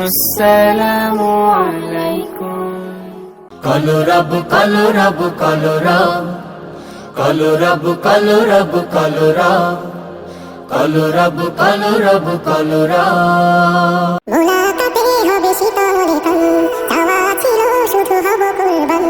আসসালামু আলাইকুম কলো রব কলো রব কলো রব কলো রব কলো রব কলো রব কলো রব কলো রব কলো রব মোলাকাতে হবে শীতলে কাল চাওয়া ছিল শুধু হব কুরবান।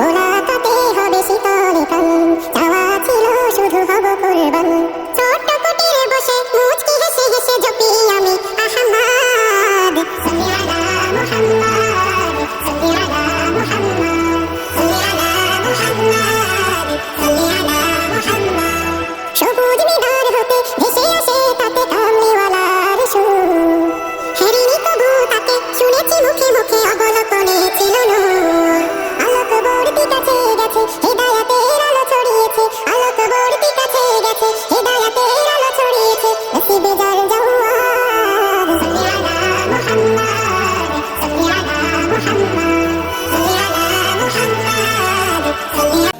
মোলাকাতে হবে শীতলে কাল চাওয়া ছিল শুধু হব কুরবান।